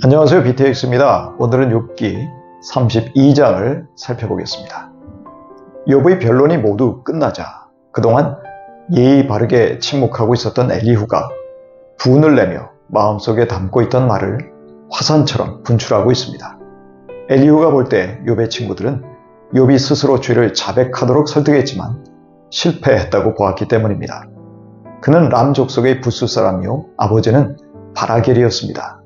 안녕하세요. BTX입니다. 오늘은 욥기 32장을 살펴보겠습니다. 욥의 변론이 모두 끝나자 그동안 예의 바르게 침묵하고 있었던 엘리후가 분을 내며 마음속에 담고 있던 말을 화산처럼 분출하고 있습니다. 엘리후가 볼 때 욥의 친구들은 욥이 스스로 죄를 자백하도록 설득했지만 실패했다고 보았기 때문입니다. 그는 람 족속의 부스 사람이요 아버지는 바라겔이었습니다.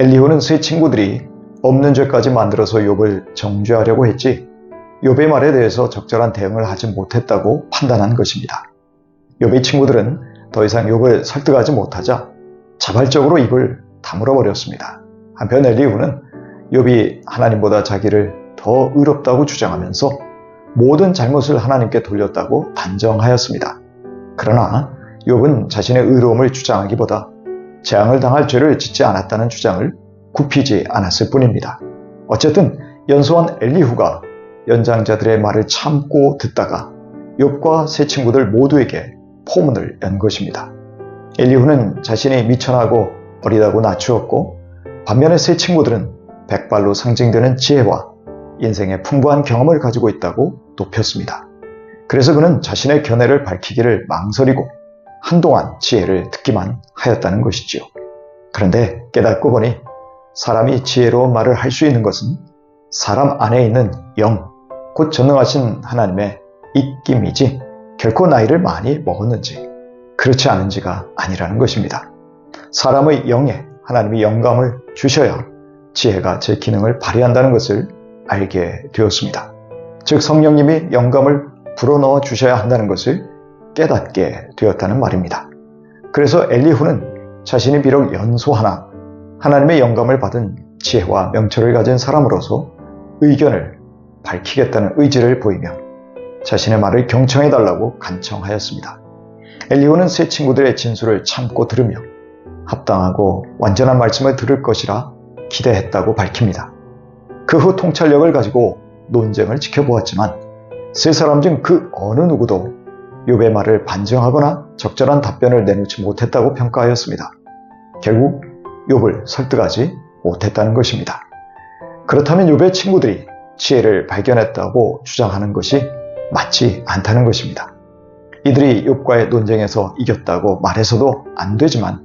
엘리후는 세 친구들이 없는 죄까지 만들어서 욥을 정죄하려고 했지 욥의 말에 대해서 적절한 대응을 하지 못했다고 판단한 것입니다. 욥의 친구들은 더 이상 욥을 설득하지 못하자 자발적으로 입을 다물어 버렸습니다. 한편 엘리후는 욥이 하나님보다 자기를 더 의롭다고 주장하면서 모든 잘못을 하나님께 돌렸다고 단정하였습니다. 그러나 욥은 자신의 의로움을 주장하기보다 재앙을 당할 죄를 짓지 않았다는 주장을 굽히지 않았을 뿐입니다. 어쨌든 연소한 엘리후가 연장자들의 말을 참고 듣다가 욥과 세 친구들 모두에게 포문을 연 것입니다. 엘리후는 자신이 미천하고 어리다고 낮추었고 반면에 세 친구들은 백발로 상징되는 지혜와 인생의 풍부한 경험을 가지고 있다고 높였습니다. 그래서 그는 자신의 견해를 밝히기를 망설이고 한동안 지혜를 듣기만 하였다는 것이지요. 그런데 깨닫고 보니 사람이 지혜로운 말을 할 수 있는 것은 사람 안에 있는 영, 곧 전능하신 하나님의 입김이지 결코 나이를 많이 먹었는지 그렇지 않은지가 아니라는 것입니다. 사람의 영에 하나님이 영감을 주셔야 지혜가 제 기능을 발휘한다는 것을 알게 되었습니다. 즉 성령님이 영감을 불어넣어 주셔야 한다는 것을 깨닫게 되었다는 말입니다. 그래서 엘리후는 자신이 비록 연소하나 하나님의 영감을 받은 지혜와 명철을 가진 사람으로서 의견을 밝히겠다는 의지를 보이며 자신의 말을 경청해 달라고 간청하였습니다. 엘리후는 세 친구들의 진술을 참고 들으며 합당하고 완전한 말씀을 들을 것이라 기대했다고 밝힙니다. 그 후 통찰력을 가지고 논쟁을 지켜보았지만 세 사람 중 그 어느 누구도 욥의 말을 반증하거나 적절한 답변을 내놓지 못했다고 평가하였습니다. 결국 욥을 설득하지 못했다는 것입니다. 그렇다면 욥의 친구들이 지혜를 발견했다고 주장하는 것이 맞지 않다는 것입니다. 이들이 욥과의 논쟁에서 이겼다고 말해서도 안 되지만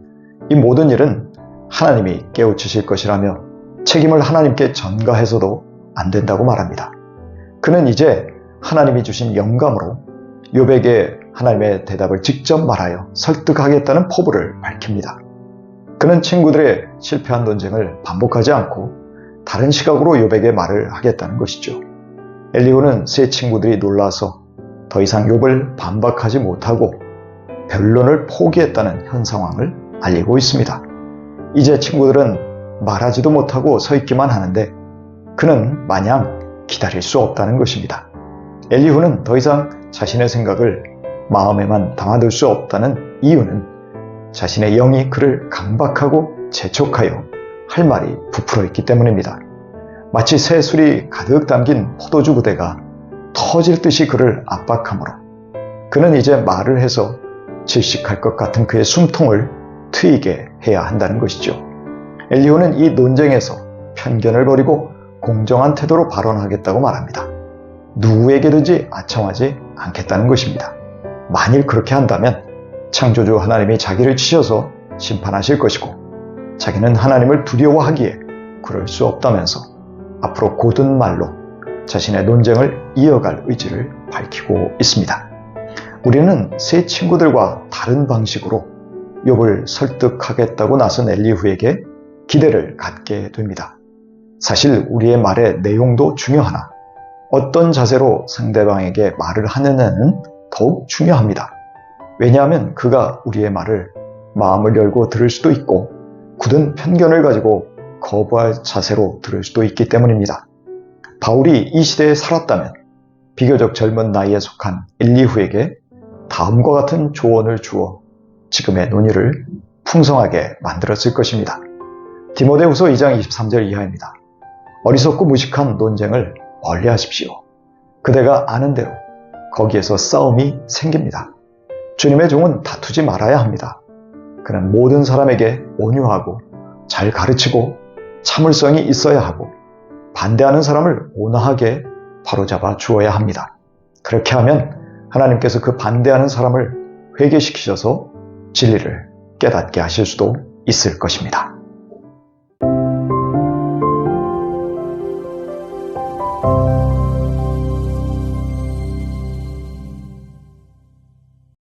이 모든 일은 하나님이 깨우치실 것이라며 책임을 하나님께 전가해서도 안 된다고 말합니다. 그는 이제 하나님이 주신 영감으로 욥에게 하나님의 대답을 직접 말하여 설득하겠다는 포부를 밝힙니다. 그는 친구들의 실패한 논쟁을 반복하지 않고 다른 시각으로 욥에게 말을 하겠다는 것이죠. 엘리오는 세 친구들이 놀라서 더 이상 욥을 반박하지 못하고 변론을 포기했다는 현 상황을 알리고 있습니다. 이제 친구들은 말하지도 못하고 서 있기만 하는데 그는 마냥 기다릴 수 없다는 것입니다. 엘리후는 더 이상 자신의 생각을 마음에만 담아둘 수 없다는 이유는 자신의 영이 그를 강박하고 재촉하여 할 말이 부풀어 있기 때문입니다. 마치 새 술이 가득 담긴 포도주 부대가 터질 듯이 그를 압박하므로 그는 이제 말을 해서 질식할 것 같은 그의 숨통을 트이게 해야 한다는 것이죠. 엘리오는 이 논쟁에서 편견을 버리고 공정한 태도로 발언하겠다고 말합니다. 누구에게든지 아청하지 않겠다는 것입니다. 만일 그렇게 한다면 창조주 하나님이 자기를 치셔서 심판하실 것이고 자기는 하나님을 두려워하기에 그럴 수 없다면서 앞으로 고든 말로 자신의 논쟁을 이어갈 의지를 밝히고 있습니다. 우리는 세 친구들과 다른 방식으로 욥을 설득하겠다고 나선 엘리후에게 기대를 갖게 됩니다. 사실 우리의 말의 내용도 중요하나 어떤 자세로 상대방에게 말을 하느냐는 더욱 중요합니다. 왜냐하면 그가 우리의 말을 마음을 열고 들을 수도 있고 굳은 편견을 가지고 거부할 자세로 들을 수도 있기 때문입니다. 바울이 이 시대에 살았다면 비교적 젊은 나이에 속한 엘리후에게 다음과 같은 조언을 주어 지금의 논의를 풍성하게 만들었을 것입니다. 디모데후서 2장 23절 이하입니다. 어리석고 무식한 논쟁을 멀리 하십시오. 그대가 아는 대로 거기에서 싸움이 생깁니다. 주님의 종은 다투지 말아야 합니다. 그는 모든 사람에게 온유하고 잘 가르치고 참을성이 있어야 하고 반대하는 사람을 온화하게 바로잡아 주어야 합니다. 그렇게 하면 하나님께서 그 반대하는 사람을 회개시키셔서 진리를 깨닫게 하실 수도 있을 것입니다.